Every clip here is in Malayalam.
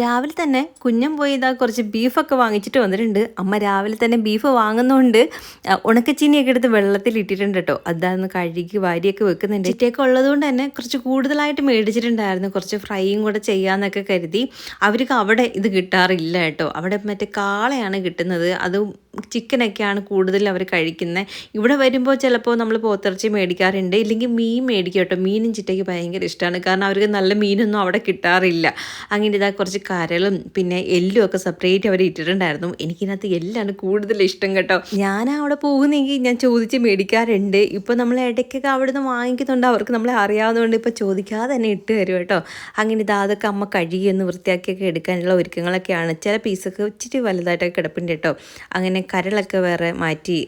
രാവിലെ തന്നെ കുഞ്ഞൻ പോയി ഇതാ കുറച്ച് ബീഫൊക്കെ വാങ്ങിച്ചിട്ട് വന്നിട്ടുണ്ട്. അമ്മ രാവിലെ തന്നെ ബീഫ് വാങ്ങുന്നതുകൊണ്ട് ഉണക്കച്ചീനിയൊക്കെ എടുത്ത് വെള്ളത്തിൽ ഇട്ടിട്ടുണ്ട് കേട്ടോ. അതാന്ന് കഴുകി വാരിയൊക്കെ വെക്കുന്നുണ്ട്. ഇറ്റൊക്കെ ഉള്ളതുകൊണ്ട് തന്നെ കുറച്ച് കൂടുതലായിട്ട് മേടിച്ചിട്ടുണ്ടായിരുന്നു. കുറച്ച് ഫ്രൈയും കൂടെ ചെയ്യാമെന്നൊക്കെ കരുതി. അവർക്ക് അവിടെ ഇത് കിട്ടാറില്ല കേട്ടോ. അവിടെ മറ്റേ കാളയാണ് കിട്ടുന്നത്. അത് ചിക്കനൊക്കെയാണ് കൂടുതൽ അവർ കഴിക്കുന്നത്. ഇവിടെ വരുമ്പോൾ ചിലപ്പോൾ നമ്മൾ പോത്തിറച്ചി മേടിക്കാറുണ്ട്. ഇല്ലെങ്കിൽ മീൻ മേടിക്കും കേട്ടോ. മീനും ചിറ്റയ്ക്ക് ഭയങ്കര ഇഷ്ടമാണ്. കാരണം അവർക്ക് നല്ല മീനൊന്നും അവിടെ കിട്ടാറില്ല. അങ്ങനെ ഇതാ കുറച്ച് കരളും പിന്നെ എല്ലും ഒക്കെ സെപ്പറേറ്റ് അവർ ഇട്ടിട്ടുണ്ടായിരുന്നു. എനിക്കിതിനകത്ത് എല്ലാണ് കൂടുതൽ ഇഷ്ടം കേട്ടോ. ഞാൻ അവിടെ പോകുന്നെങ്കിൽ ഞാൻ ചോദിച്ച് മേടിക്കാറുണ്ട്. ഇപ്പോൾ നമ്മൾ ഇടയ്ക്കൊക്കെ അവിടെ നിന്ന് വാങ്ങിക്കുന്നുണ്ട്. അവർക്ക് നമ്മളെ അറിയാവുന്നതുകൊണ്ട് ഇപ്പോൾ ചോദിക്കാതെ തന്നെ ഇട്ട് തരും കേട്ടോ. അങ്ങനെ ഇതാ അതൊക്കെ അമ്മ കഴുകിയൊന്ന് വൃത്തിയാക്കിയൊക്കെ എടുക്കാനുള്ള ഒരുക്കങ്ങളൊക്കെയാണ്. ചില പീസൊക്കെ ഇച്ചിരി വലുതായിട്ടൊക്കെ കിടപ്പുണ്ട് കേട്ടോ. അങ്ങനെ കരളൊക്കെ വേറെ മാറ്റി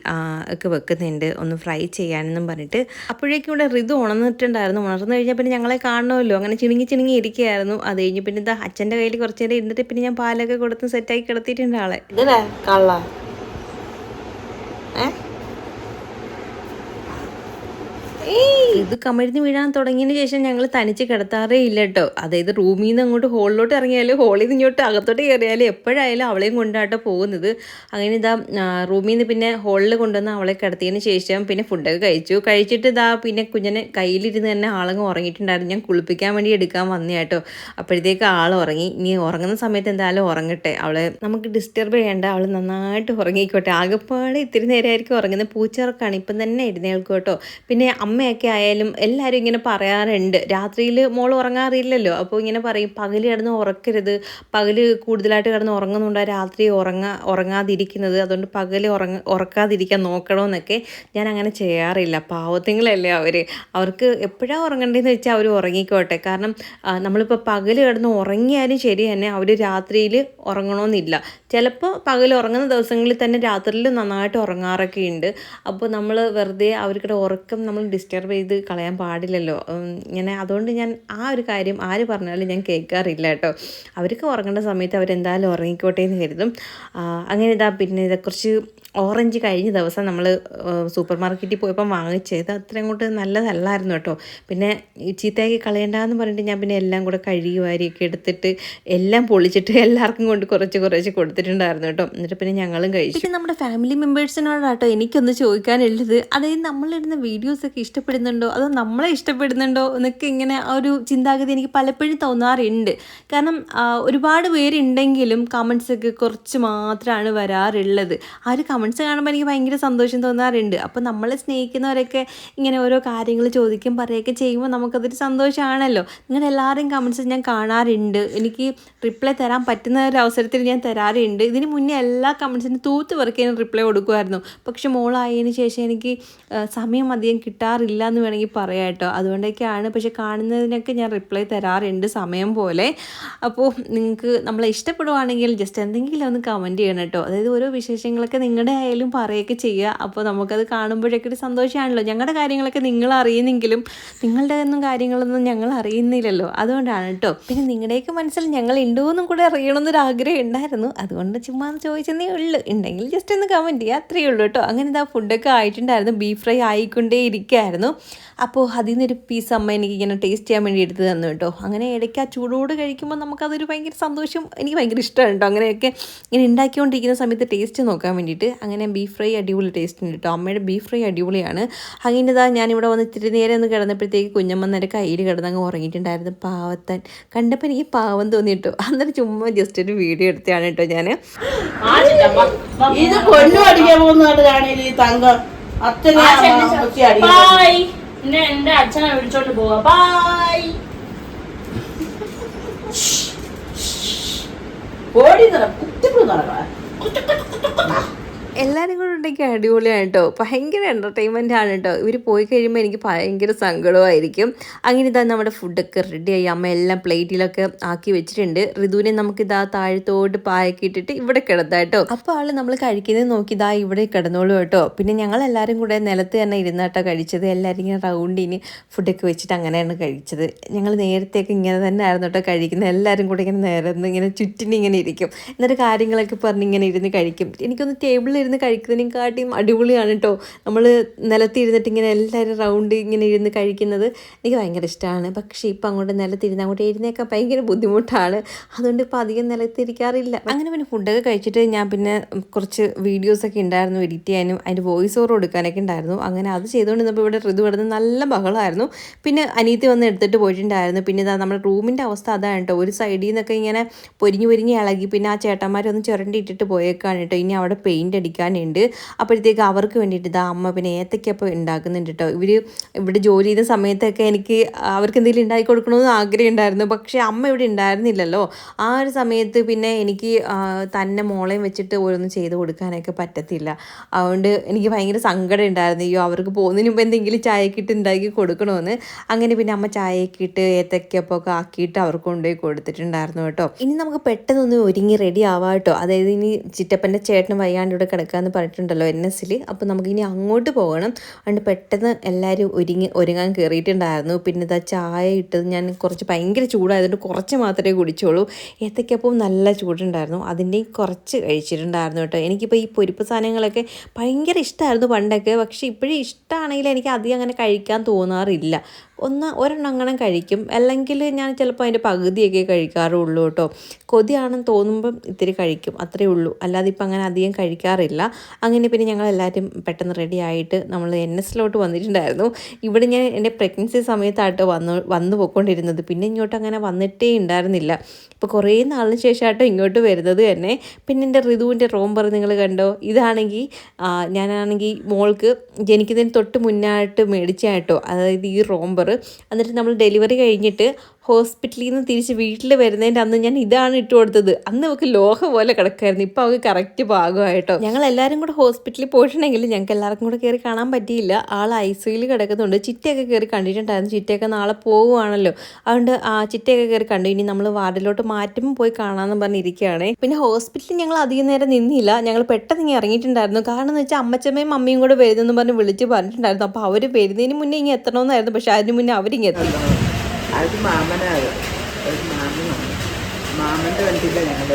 ഒക്കെ വെക്കുന്നുണ്ട്. ഒന്ന് ഫ്രൈ ചെയ്യാനെന്നും പറഞ്ഞിട്ട്. അപ്പോഴേക്കും ഇവിടെ ഋതു ഉണർന്നിട്ടുണ്ടായിരുന്നു. ഉണർന്നു കഴിഞ്ഞാൽ പിന്നെ ഞങ്ങളെ കാണണമല്ലോ. അങ്ങനെ ചിണുങ്ങി ചിണുങ്ങി ഇരിക്കുകയായിരുന്നു. അത് കഴിഞ്ഞ് പിന്നെ ഇതാ അച്ഛന്റെ കയ്യിൽ കുറച്ച് നേരം ഇരുന്നിട്ട് പിന്നെ ഞാൻ പാലൊക്കെ കൊടുത്ത് സെറ്റാക്കി കിടത്തിയിട്ടുണ്ട് ആളെ. ഏ? ഇത് കമഴ്ന്ന് വീഴാൻ തുടങ്ങിയതിന് ശേഷം ഞങ്ങൾ തനിച്ച് കിടത്താറേ ഇല്ല കേട്ടോ അതായത് റൂമിൽ നിന്ന് അങ്ങോട്ട് ഹോളിലോട്ട് ഇറങ്ങിയാലും ഹോളിൽ നിന്ന് ഇങ്ങോട്ട് അകത്തോട്ട് കയറിയാലും എപ്പോഴായാലും അവളെയും കൊണ്ടാട്ടോ പോകുന്നത്. അങ്ങനെ ഇതാ റൂമിൽ നിന്ന് പിന്നെ ഹോളിൽ കൊണ്ടുവന്ന് അവളെ കിടത്തിയതിന് ശേഷം പിന്നെ ഫുഡൊക്കെ കഴിച്ചു. കഴിച്ചിട്ട് ഇതാ പിന്നെ കുഞ്ഞിനെ കയ്യിലിരുന്ന് തന്നെ ആളങ്ങ് ഉറങ്ങിയിട്ടുണ്ടായിരുന്നു. ഞാൻ കുളിപ്പിക്കാൻ വേണ്ടി എടുക്കാൻ വന്നേ കേട്ടോ അപ്പോഴത്തേക്ക് ആൾ ഉറങ്ങി. ഇനി ഉറങ്ങുന്ന സമയത്ത് എന്തായാലും ഉറങ്ങട്ടെ. അവളെ നമുക്ക് ഡിസ്റ്റർബ് ചെയ്യേണ്ട. അവൾ നന്നായിട്ട് ഉറങ്ങിക്കോട്ടെ. ആകെപ്പാടെ ഇത്തിരി നേരമായിരിക്കും ഉറങ്ങുന്നത്. പൂച്ചറക്കാണ് ഇപ്പം തന്നെ എഴുന്നേൽക്കും കേട്ടോ പിന്നെ അമ്മയൊക്കെ ആയാലും എല്ലാവരും ഇങ്ങനെ പറയാറുണ്ട്. രാത്രിയിൽ മോൾ ഉറങ്ങാറില്ലല്ലോ. അപ്പോൾ ഇങ്ങനെ പറയും പകൽ കിടന്ന് ഉറക്കരുത്. പകൽ കൂടുതലായിട്ട് കിടന്ന് ഉറങ്ങുന്നുണ്ട് രാത്രി ഉറങ്ങാ ഉറങ്ങാതിരിക്കുന്നത്. അതുകൊണ്ട് പകൽ ഉറങ്ങ ഉറക്കാതിരിക്കാൻ നോക്കണമെന്നൊക്കെ ഞാൻ അങ്ങനെ ചെയ്യാറില്ല. പാവത്തിങ്ങളല്ലേ അവർ അവർക്ക് എപ്പോഴാണ് ഉറങ്ങേണ്ടതെന്ന് വെച്ചാൽ അവർ ഉറങ്ങിക്കോട്ടെ. കാരണം നമ്മളിപ്പോൾ പകൽ കിടന്ന് ഉറങ്ങിയാലും ശരി തന്നെ അവർ രാത്രിയിൽ ഉറങ്ങണമെന്നില്ല ചിലപ്പോൾ പകൽ ഉറങ്ങുന്ന ദിവസങ്ങളിൽ തന്നെ രാത്രിയിൽ നന്നായിട്ട് ഉറങ്ങാറൊക്കെ ഉണ്ട് അപ്പോൾ നമ്മൾ വെറുതെ അവർക്കിടെ ഉറക്കം നമ്മൾ ഡിസ്റ്റർബ് ചെയ്ത് കളയാൻ പാടില്ലല്ലോ. ഇങ്ങനെ അതുകൊണ്ട് ഞാൻ ആ ഒരു കാര്യം ആര് പറഞ്ഞാലും ഞാൻ കേൾക്കാറില്ല കേട്ടോ. അവർക്ക് ഉറങ്ങേണ്ട സമയത്ത് അവരെന്തായാലും ഉറങ്ങിക്കോട്ടെ എന്ന് കരുതും. അങ്ങനെ ഇതാ പിന്നെ ഇതാ കുറച്ച് ഓറഞ്ച് കഴിഞ്ഞ ദിവസം നമ്മൾ സൂപ്പർ മാർക്കറ്റിൽ പോയപ്പോൾ വാങ്ങിച്ചത് അത്ര അങ്ങോട്ട് നല്ലതല്ലായിരുന്നു കേട്ടോ. പിന്നെ ചീത്തയാക്കി കളയണ്ടെന്ന് പറഞ്ഞിട്ട് ഞാൻ പിന്നെ എല്ലാം കൂടെ കഴുകി വാരിയൊക്കെ എടുത്തിട്ട് എല്ലാം പൊളിച്ചിട്ട് എല്ലാവർക്കും കൊണ്ട് കുറച്ച് കുറച്ച് കൊടുത്തിട്ടുണ്ടായിരുന്നു കേട്ടോ. എന്നിട്ട് പിന്നെ ഞങ്ങളും കഴിച്ചു. പിന്നെ നമ്മുടെ ഫാമിലി മെമ്പേഴ്സിനോടാട്ടോ എനിക്കൊന്ന് ചോദിക്കാനുള്ളത്. അതായത് നമ്മളിടുന്ന വീഡിയോസൊക്കെ ഇഷ്ടപ്പെടുന്നുണ്ടോ അതോ നമ്മളെ ഇഷ്ടപ്പെടുന്നുണ്ടോ? എന്നൊക്കെ ഇങ്ങനെ ആ ഒരു ചിന്താഗതി എനിക്ക് പലപ്പോഴും തോന്നാറുണ്ട്. കാരണം ഒരുപാട് പേരുണ്ടെങ്കിലും കമൻസ് ഒക്കെ കുറച്ച് മാത്രമാണ് വരാറുള്ളത്. ആ ഒരു കമൻസ് കാണുമ്പോൾ എനിക്ക് ഭയങ്കര സന്തോഷം തോന്നാറുണ്ട്. അപ്പോൾ നമ്മളെ സ്നേഹിക്കുന്നവരൊക്കെ ഇങ്ങനെ ഓരോ കാര്യങ്ങൾ ചോദിക്കും പറയുകയൊക്കെ ചെയ്യുമ്പോൾ നമുക്കതൊരു സന്തോഷമാണല്ലോ നിങ്ങളുടെ എല്ലാവരും കമൻസ് ഞാൻ കാണാറുണ്ട്. എനിക്ക് റിപ്ലൈ തരാൻ പറ്റുന്ന ഒരു അവസരത്തിൽ ഞാൻ തരാറുണ്ട്. ഇതിന് മുന്നേ എല്ലാ കമൻസിനും തൂത്ത് ഞാൻ റിപ്ലൈ കൊടുക്കുമായിരുന്നു. പക്ഷെ മോളായതിനു ശേഷം എനിക്ക് സമയം അധികം കിട്ടാറില്ല എന്ന് വേണമെങ്കിൽ പറയാം കേട്ടോ. അതുകൊണ്ടൊക്കെയാണ് പക്ഷെ കാണുന്നതിനൊക്കെ ഞാൻ റിപ്ലൈ തരാറുണ്ട് സമയം പോലെ. അപ്പോൾ നിങ്ങൾക്ക് നമ്മളെ ഇഷ്ടപ്പെടുവാണെങ്കിൽ ജസ്റ്റ് എന്തെങ്കിലും ഒന്ന് കമന്റ് ചെയ്യണം കേട്ടോ. അതായത് ഓരോ വിശേഷങ്ങളൊക്കെ നിങ്ങളുടെ ആയാലും പറയുകയൊക്കെ ചെയ്യുക. അപ്പോൾ നമുക്കത് കാണുമ്പോഴൊക്കെ ഒരു സന്തോഷമാണല്ലോ. ഞങ്ങളുടെ കാര്യങ്ങളൊക്കെ നിങ്ങൾ അറിയുന്നെങ്കിലും നിങ്ങളുടെ ഒന്നും കാര്യങ്ങളൊന്നും ഞങ്ങൾ അറിയുന്നില്ലല്ലോ. അതുകൊണ്ടാണ് കേട്ടോ. പിന്നെ നിങ്ങളുടെയൊക്കെ മനസ്സിൽ ഞങ്ങൾ ഉണ്ടോ എന്നും കൂടെ അറിയണമെന്നൊരു ആഗ്രഹം ഉണ്ടായിരുന്നു. അതുകൊണ്ട് ചുമ്മാ ചോദിച്ചെന്നേ ഉള്ളൂ. ഉണ്ടെങ്കിൽ ജസ്റ്റ് ഒന്ന് കമന്റ് ചെയ്യുക. അത്രയേ ഉള്ളൂ കേട്ടോ. അങ്ങനെ ഇതാ ഫുഡൊക്കെ ആയിട്ടുണ്ടായിരുന്നു. ബീഫ് ഫ്രൈ ആയിക്കൊണ്ടേ ഇരിക്കുകയായിരുന്നു അപ്പോൾ അതിൽ നിന്നൊരു പീസ് അമ്മ എനിക്ക് ഇങ്ങനെ ടേസ്റ്റ് ചെയ്യാൻ വേണ്ടി എടുത്ത് തന്നു കേട്ടോ. അങ്ങനെ ഇടയ്ക്ക് ആ ചൂടോട് കഴിക്കുമ്പോൾ നമുക്കതൊരു ഭയങ്കര സന്തോഷം എനിക്ക് ഭയങ്കര ഇഷ്ടമാണ് കേട്ടോ. അങ്ങനെയൊക്കെ ഇങ്ങനെ ഉണ്ടാക്കിക്കൊണ്ടിരിക്കുന്ന സമയത്ത് ടേസ്റ്റ് നോക്കാൻ വേണ്ടിയിട്ട് അങ്ങനെ ബീഫ് ഫ്രൈ അടിപൊളി ടേസ്റ്റ് ഉണ്ട് കേട്ടോ. അമ്മയുടെ ബീഫ് ഫ്രൈ അടിപൊളിയാണ്. അങ്ങനെതാ ഞാനിവിടെ വന്ന് ഇത്തിരി നേരം ഒന്ന് കിടന്നപ്പോഴത്തേക്ക് കുഞ്ഞമ്മ നേരെ കയ്യിൽ കിടന്നങ്ങ് ഉറങ്ങിയിട്ടുണ്ടായിരുന്നു. പാവത്താൻ. കണ്ടപ്പോൾ എനിക്ക് പാവം തോന്നി കേട്ടോ. അന്നേരം ചുമ്മാ ജസ്റ്റ് ഒരു വീഡിയോ എടുത്തതാണ് കേട്ടോ ഞാൻ ഇത് പൊന്നു അടിക്കാൻ പോകുന്നതാണ് ഈ തങ്കം? അച്ഛനെ അമ്മച്ചി അടിക്കാൻ എന്നെ എന്റെ അച്ഛനെ വിളിച്ചോണ്ട് പോവാ. ബായ് ഓടി നട നടക്കാ നടക്കാം എല്ലാവരും കൂടെ ഉണ്ടെങ്കിൽ അടിപൊളിയാണ് കേട്ടോ ഭയങ്കര എന്റർടൈൻമെന്റ് ആണ് കേട്ടോ ഇവർ പോയി കഴിയുമ്പോൾ എനിക്ക് ഭയങ്കര സങ്കടമായിരിക്കും. അങ്ങനെ ഇതാ നമ്മുടെ ഫുഡൊക്കെ റെഡിയായി അമ്മ എല്ലാം പ്ലേറ്റിലൊക്കെ ആക്കി വെച്ചിട്ടുണ്ട്. ഋതുവിനെ നമുക്ക് ഇതാ താഴത്തോട്ട് പായൊക്കെ ഇട്ടിട്ട് ഇവിടെ കിടന്നാ കേട്ടോ അപ്പോൾ ആൾ നമ്മൾ കഴിക്കുന്നത് നോക്കി ഇതാ ഇവിടെ കിടന്നോളൂ കേട്ടോ പിന്നെ ഞങ്ങൾ എല്ലാവരും കൂടെ നിലത്ത് തന്നെ ഇരുന്നാട്ടോ കഴിച്ചത്. എല്ലാവരും ഇങ്ങനെ റൗണ്ടിന് ഫുഡൊക്കെ വെച്ചിട്ട് അങ്ങനെയാണ് കഴിച്ചത്. ഞങ്ങൾ നേരത്തെയൊക്കെ ഇങ്ങനെ തന്നെ ആയിരുന്നു കേട്ടോ കഴിക്കുന്നത്. എല്ലാവരും കൂടെ ഇങ്ങനെ നേരം ഇങ്ങനെ ചുറ്റിന് ഇങ്ങനെ ഇരിക്കും. എന്നിട്ട് കാര്യങ്ങളൊക്കെ പറഞ്ഞ് ഇങ്ങനെ ഇരുന്ന് കഴിക്കും. എനിക്കൊന്ന് ടേബിളിൽ ഇരുന്ന് കഴിക്കുന്നതിനെക്കാട്ടിയും അടിപൊളിയാണ് കേട്ടോ നമ്മൾ നിലത്തിരുന്നിട്ട് ഇങ്ങനെ എല്ലാവരും റൗണ്ട് ഇങ്ങനെ ഇരുന്ന് കഴിക്കുന്നത് എനിക്ക് ഭയങ്കര ഇഷ്ടമാണ് പക്ഷേ ഇപ്പം അങ്ങോട്ട് നിലത്തിരുന്ന് അങ്ങോട്ട് എഴുന്നേക്കാൻ ഭയങ്കര ബുദ്ധിമുട്ടാണ്. അതുകൊണ്ട് ഇപ്പം അധികം നിലത്തിരിക്കാറില്ല. അങ്ങനെ പിന്നെ ഫുഡൊക്കെ കഴിച്ചിട്ട് ഞാൻ പിന്നെ കുറച്ച് വീഡിയോസൊക്കെ ഉണ്ടായിരുന്നു എഡിറ്റ് ചെയ്യാനും അതിന്റെ വോയിസ് ഓവർ കൊടുക്കാനൊക്കെ ഉണ്ടായിരുന്നു. അങ്ങനെ അത് ചെയ്തുകൊണ്ടിരുന്നപ്പോൾ ഇവിടെ ഋതു കിടന്ന് നല്ല ബഹളമായിരുന്നു. പിന്നെ അനീത്തി വന്ന് എടുത്തിട്ട് പോയിട്ടുണ്ടായിരുന്നു. പിന്നെ ഇതാ നമ്മുടെ റൂമിന്റെ അവസ്ഥ അതാണ് കേട്ടോ ഒരു സൈഡിൽ നിന്നൊക്കെ ഇങ്ങനെ പൊരിഞ്ഞു പൊരിഞ്ഞ് ഇളകി പിന്നെ ആ ചേട്ടന്മാരൊന്ന് ചുരണ്ടിയിട്ടിട്ട് പോയേക്കാണ് കേട്ടോ ഇനി അവിടെ പെയിന്റ് അടിക്കാനുണ്ട് അപ്പോഴത്തേക്ക് അവർക്ക് വേണ്ടിയിട്ട് ഇതാ അമ്മ പിന്നെ ഏത്തക്കപ്പം ഉണ്ടാക്കുന്നുണ്ട് കേട്ടോ ഇവർ ഇവിടെ ജോലി ചെയ്ത സമയത്തൊക്കെ എനിക്ക് അവർക്ക് എന്തെങ്കിലും ഉണ്ടാക്കി കൊടുക്കണമെന്ന് ആഗ്രഹം ഉണ്ടായിരുന്നു. പക്ഷേ അമ്മ ഇവിടെ ഉണ്ടായിരുന്നില്ലല്ലോ. ആ ഒരു സമയത്ത് പിന്നെ എനിക്ക് തന്നെ മോളെയും വെച്ചിട്ട് ഓരോന്നും ചെയ്ത് കൊടുക്കാനൊക്കെ പറ്റത്തില്ല. അതുകൊണ്ട് എനിക്ക് ഭയങ്കര സങ്കടം ഉണ്ടായിരുന്നു. അയ്യോ അവർക്ക് പോകുന്നതിന് മുമ്പ് എന്തെങ്കിലും ചായക്കിട്ട് ഉണ്ടാക്കി കൊടുക്കണമെന്ന്. അങ്ങനെ പിന്നെ അമ്മ ചായക്കിട്ട് ഏത്തക്കപ്പൊക്കെ ആക്കിയിട്ട് അവർക്ക് കൊണ്ടുപോയി കൊടുത്തിട്ടുണ്ടായിരുന്നു കേട്ടോ. ഇനി നമുക്ക് പെട്ടെന്നൊന്ന് ഒരുങ്ങി റെഡി ആവാം കേട്ടോ. അതായത് ഇനി ചിറ്റപ്പന്റെ ചേട്ടനും വയ്യാണ്ട് ഇവിടെ കിടക്കാമെന്ന് പറഞ്ഞിട്ടുണ്ടല്ലോ എൻ എസിൽ അപ്പോൾ നമുക്കിനി അങ്ങോട്ട് പോകണം. അതുകൊണ്ട് പെട്ടെന്ന് എല്ലാവരും ഒരുങ്ങി ഒരുങ്ങാൻ കയറിയിട്ടുണ്ടായിരുന്നു പിന്നെ ഇതാ ചായ ഇട്ടത് ഞാൻ കുറച്ച് ഭയങ്കര ചൂടായതുകൊണ്ട് കുറച്ച് മാത്രമേ കുടിച്ചോളൂ ഏത്തക്കപ്പം നല്ല ചൂടുണ്ടായിരുന്നു. അതിന്റെയും കുറച്ച് കഴിച്ചിട്ടുണ്ടായിരുന്നു കേട്ടോ. എനിക്കിപ്പോൾ ഈ പൊരിപ്പ് സാധനങ്ങളൊക്കെ ഭയങ്കര ഇഷ്ടമായിരുന്നു പണ്ടൊക്കെ. പക്ഷേ ഇപ്പോഴും ഇഷ്ടമാണെങ്കിൽ എനിക്ക് അധികം അങ്ങനെ കഴിക്കാൻ തോന്നാറില്ല. ഒന്ന് ഒരെണ്ണം അങ്ങനെ കഴിക്കും. അല്ലെങ്കിൽ ഞാൻ ചിലപ്പോൾ അതിന്റെ പകുതിയൊക്കെ കഴിക്കാറുള്ളൂ കേട്ടോ. കൊതിയാണെന്ന് തോന്നുമ്പം ഇത്തിരി കഴിക്കും. അത്രേ ഉള്ളൂ. അല്ലാതെ ഇപ്പം അങ്ങനെ അധികം കഴിക്കാറില്ല. അങ്ങനെ പിന്നെ ഞങ്ങൾ എല്ലാവരും പെട്ടെന്ന് റെഡി ആയിട്ട് നമ്മൾ എൻ എസിലോട്ട് വന്നിട്ടുണ്ടായിരുന്നു. ഇവിടെ ഞാൻ എന്റെ പ്രഗ്നൻസി സമയത്തായിട്ട് വന്ന് വന്നു പോയിക്കൊണ്ടിരുന്നത്. പിന്നെ ഇങ്ങോട്ട് അങ്ങനെ വന്നിട്ടേ ഉണ്ടായിരുന്നില്ല. ഇപ്പോൾ കുറേ നാളിന് ശേഷമായിട്ടോ ഇങ്ങോട്ട് വരുന്നത് തന്നെ. പിന്നെ എന്റെ ഋതുവിന്റെ റോംബർ നിങ്ങൾ കണ്ടോ? ഇതാണെങ്കിൽ ഞാനാണെങ്കിൽ മോൾക്ക് ജനിക്കുന്നതിന് തൊട്ട് മുന്നായിട്ട് മേടിച്ചായിട്ടോ അതായത് ഈ റോംബർ എന്നിട്ട് നമ്മൾ ഡെലിവറി കഴിഞ്ഞിട്ട് ഹോസ്പിറ്റലിൽ നിന്ന് തിരിച്ച് വീട്ടിൽ വരുന്നതിന്റെ അന്ന് ഞാൻ ഇതാണ് ഇട്ട് കൊടുത്തത്. അന്ന് അവൾക്ക് ലോഹ പോലെ കിടക്കായിരുന്നു. ഇപ്പോൾ അവൾക്ക് കറക്റ്റ് ഭാഗമായിട്ടോ. ഞങ്ങൾ എല്ലാവരും കൂടെ ഹോസ്പിറ്റലിൽ പോയിട്ടുണ്ടെങ്കിൽ ഞങ്ങൾക്ക് എല്ലാവർക്കും കൂടെ കയറി കാണാൻ പറ്റിയില്ല. ആൾ ഐ സിയിൽ കിടക്കുന്നുണ്ട്. ചിറ്റയൊക്കെ കയറി കണ്ടിട്ടുണ്ടായിരുന്നു. ചിറ്റയൊക്കെ നാളെ പോവുകയാണല്ലോ. അതുകൊണ്ട് ആ ചിറ്റയൊക്കെ കയറി കണ്ടു. ഇനി നമ്മൾ വാർഡിലോട്ട് മാറ്റുമ്പോൾ പോയി കാണാമെന്ന് പറഞ്ഞിരിക്കുകയാണേ. പിന്നെ ഹോസ്പിറ്റലിൽ ഞങ്ങൾ അധികം നേരം നിന്നില്ല. ഞങ്ങൾ പെട്ടെന്ന് ഇങ്ങനെ ഇറങ്ങിയിട്ടുണ്ടായിരുന്നു. കാരണം എന്ന് വെച്ചാൽ അമ്മച്ചമ്മയും അമ്മയും കൂടെ വരുന്നെന്ന് പറഞ്ഞ് വിളിച്ച് പറഞ്ഞിട്ടുണ്ടായിരുന്നു. അപ്പോൾ അവർ വരുന്നതിന് മുന്നേ ഇങ്ങനെ എത്തണമെന്നായിരുന്നു പക്ഷേ അതിന് മുന്നേ അവരിങ്ങനെ എത്തി. അത് മാമനാണ് ഒരു മാമനാണ് മാമന്റെ വണ്ടിയില്ല ഞങ്ങൾ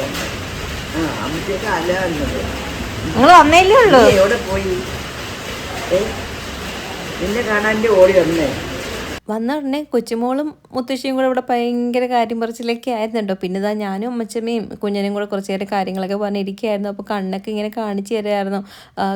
ആ അമ്മയ്ക്കൊക്കെ അല വന്നത്. നിങ്ങൾ വന്നേലേ ഉള്ളൂ? നീ എവിടെ പോയി? ഏ? നിന്നെ കാണാന്റെ ഓടി വന്നേ. വന്ന ഉടനെ കൊച്ചുമോളും മുത്തശ്ശിയും കൂടെ ഇവിടെ ഭയങ്കര കാര്യം പറച്ചിലൊക്കെ ആയിരുന്നുണ്ടോ? പിന്നെ ഇതാ ഞാനും അമ്മച്ചമ്മയും കുഞ്ഞനും കൂടെ കുറച്ച് നേരം കാര്യങ്ങളൊക്കെ പറഞ്ഞിരിക്കുകയായിരുന്നു. അപ്പോൾ കണ്ണൊക്കെ ഇങ്ങനെ കാണിച്ചു തരായിരുന്നു.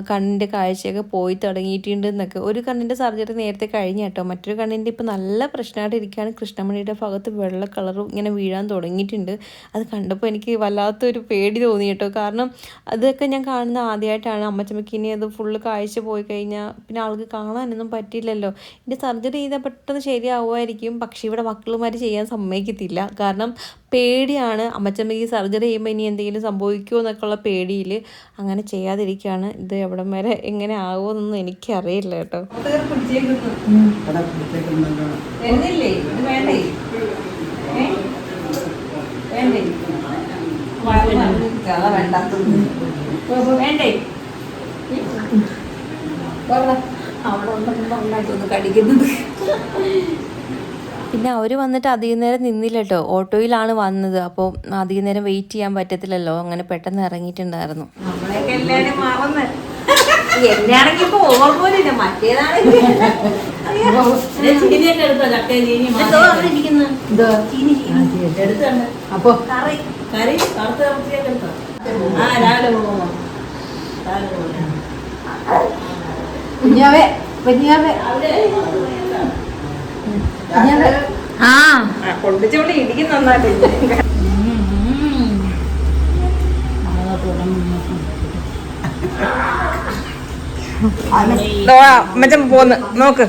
കണ്ണിന്റെ കാഴ്ചയൊക്കെ പോയി തുടങ്ങിയിട്ടുണ്ട് എന്നൊക്കെ. ഒരു കണ്ണിന്റെ സർജറി നേരത്തെ കഴിഞ്ഞ കേട്ടോ. മറ്റൊരു കണ്ണിന്റെ ഇപ്പോൾ നല്ല പ്രശ്നമായിട്ട് ഇരിക്കുകയാണ്. കൃഷ്ണമണിയുടെ ഭാഗത്ത് വെള്ള കളറും ഇങ്ങനെ വീഴാൻ തുടങ്ങിയിട്ടുണ്ട്. അത് കണ്ടപ്പോൾ എനിക്ക് വല്ലാത്തൊരു പേടി തോന്നി കേട്ടോ. കാരണം അതൊക്കെ ഞാൻ കാണുന്ന ആദ്യമായിട്ടാണ് അമ്മച്ചമ്മയ്ക്ക് ഇനി അത് ഫുള്ള് കാഴ്ച പോയി കഴിഞ്ഞാൽ പിന്നെ ആൾക്ക് കാണാനൊന്നും പറ്റില്ലല്ലോ എന്റെ സർജറി ചെയ്താൽ പെട്ടെന്ന് ശരിയാവുമായിരിക്കും പക്ഷേ ഇവിടെ മക്കളുമാർ ചെയ്യാൻ സമ്മതിക്കത്തില്ല കാരണം പേടിയാണ് അമ്മച്ചമ്മയ്ക്ക് സർജറി ചെയ്യുമ്പോൾ ഇനി എന്തെങ്കിലും സംഭവിക്കുമോ എന്നൊക്കെയുള്ള പേടിയിൽ അങ്ങനെ ചെയ്യാതിരിക്കുകയാണ് ഇത് എവിടം വരെ എങ്ങനെ ആകുമെന്നൊന്നും എനിക്കറിയില്ല കേട്ടോ വേണ്ടേ പിന്നെ അവർ വന്നിട്ട് അധികം നേരം നിന്നില്ല കേട്ടോ ഓട്ടോയിലാണ് വന്നത്. അപ്പോൾ അധികം നേരം വെയിറ്റ് ചെയ്യാൻ പറ്റത്തില്ലല്ലോ. അങ്ങനെ പെട്ടെന്ന് ഇറങ്ങിയിട്ടുണ്ടായിരുന്നു. ആ രാവിലെ പോകുമ്പോ രാവിലെ കുഞ്ഞാവേ കുഞ്ഞാവേ. ആ. കൊണ്ടിച്ചോണ്ട് ഇടിക്കും നന്നായിട്ട്. മച്ചൻ പോന്ന് നോക്ക്.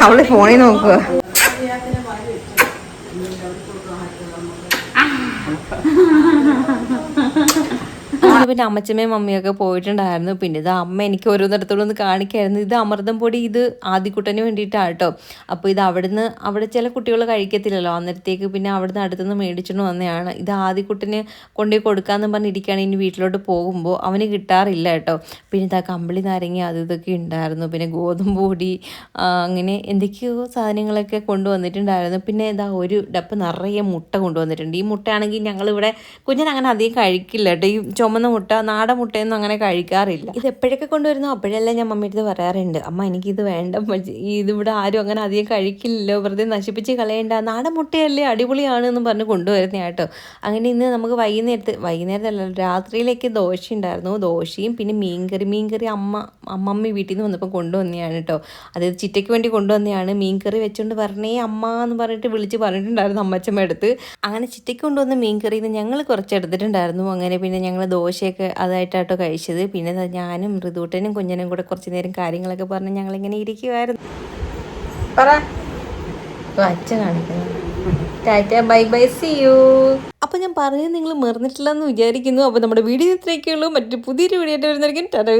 അവൾ ഫോണിൽ നോക്കുക അങ്ങനെ പിന്നെ അമ്മച്ചമ്മയും മമ്മിയൊക്കെ പോയിട്ടുണ്ടായിരുന്നു. പിന്നെ ഇത് അമ്മ എനിക്ക് ഓരോന്നിടത്തോളം ഒന്ന് കാണിക്കായിരുന്നു. ഇത് അമൃതം പൊടി ഇത് ആദ്യക്കുട്ടന് വേണ്ടിയിട്ടാണ് കേട്ടോ അപ്പോൾ ഇത് അവിടുന്ന് അവിടെ ചില കുട്ടികൾ കഴിക്കത്തില്ലല്ലോ. അന്നേരത്തേക്ക് പിന്നെ അവിടുന്ന് അടുത്തുനിന്ന് മേടിച്ചിട്ട് വന്നതാണ് ഇത് ആദ്യക്കുട്ടന് കൊണ്ടുപോയി കൊടുക്കാമെന്ന് പറഞ്ഞിരിക്കുകയാണ് ഇനി വീട്ടിലോട്ട് പോകുമ്പോൾ അവന് കിട്ടാറില്ല കേട്ടോ പിന്നെ ഇതാ കമ്പിളി നാരങ്ങ അത് ഇതൊക്കെ ഉണ്ടായിരുന്നു. പിന്നെ ഗോതമ്പ് പൊടി അങ്ങനെ എന്തൊക്കെയോ സാധനങ്ങളൊക്കെ കൊണ്ടുവന്നിട്ടുണ്ടായിരുന്നു പിന്നെ ഇതാ ഒരു ഡപ്പ് നിറയെ മുട്ട കൊണ്ടുവന്നിട്ടുണ്ട് ഈ മുട്ടയാണെങ്കിൽ ഞങ്ങളിവിടെ കുഞ്ഞിനങ്ങനെ അധികം കഴിക്കില്ല കേട്ടോ ഈ ചുമന്ന മുട്ട നാടൻ മുട്ടയൊന്നും അങ്ങനെ കഴിക്കാറില്ല. ഇത് എപ്പോഴൊക്കെ കൊണ്ടുവരുന്നോ? അപ്പോഴെല്ലാം ഞാൻ മമ്മിയുടെ പറയാറുണ്ട്. അമ്മ എനിക്കിത് വേണ്ട. ഇതിവിടെ ആരും അങ്ങനെ അധികം കഴിക്കില്ലല്ലോ. വെറുതെ നശിപ്പിച്ച് കളയേണ്ട. നാടൻ മുട്ടയല്ലേ അടിപൊളിയാണ് എന്ന് പറഞ്ഞ് കൊണ്ടുവരുന്ന കേട്ടോ. അങ്ങനെ ഇന്ന് നമുക്ക് വൈകുന്നേരത്ത് വൈകുന്നേരത്തല്ല രാത്രിയിലേക്ക് ദോശ ഉണ്ടായിരുന്നു. ദോശയും പിന്നെ മീൻകറി. മീൻകറി അമ്മ അമ്മമ്മ വീട്ടിൽ നിന്ന് വന്നപ്പോൾ കൊണ്ടുവന്നെയാണ് കേട്ടോ. അതായത് ചിറ്റയ്ക്ക് വേണ്ടി കൊണ്ടുവന്നെയാണ്. മീൻകറി വെച്ചുകൊണ്ട് പറഞ്ഞേ അമ്മ എന്ന് പറഞ്ഞിട്ട് വിളിച്ച് പറഞ്ഞിട്ടുണ്ടായിരുന്നു അമ്മച്ചമ്മ എടുത്ത് അങ്ങനെ ചിറ്റയ്ക്ക് കൊണ്ടുവന്ന മീൻകറിയിൽ നിന്ന് ഞങ്ങൾ കുറച്ച് എടുത്തിട്ടുണ്ടായിരുന്നു അങ്ങനെ പിന്നെ ഞങ്ങൾ ദോശയൊക്കെ അതായിട്ടാട്ടോ കഴിച്ചത്. പിന്നെ ഞാനും മൃദൂട്ടനും കുഞ്ഞനും കൂടെ കുറച്ച് നേരം കാര്യങ്ങളൊക്കെ പറഞ്ഞ് ഞങ്ങളിങ്ങനെ ഇരിക്കുമായിരുന്നു അച്ഛ tata bye bye see you. അപ്പോൾ ഞാൻ പറഞ്ഞത് നിങ്ങൾ മറന്നിട്ടില്ല എന്ന് വിചാരിക്കുന്നു. അപ്പോൾ നമ്മുടെ വീഡിയോ ഇത്രയൊക്കെയുള്ളൂ. മറ്റു പുതിയൊരു വീഡിയോ ആയിട്ട് വരുന്നതായിരിക്കും. ടാറ്റ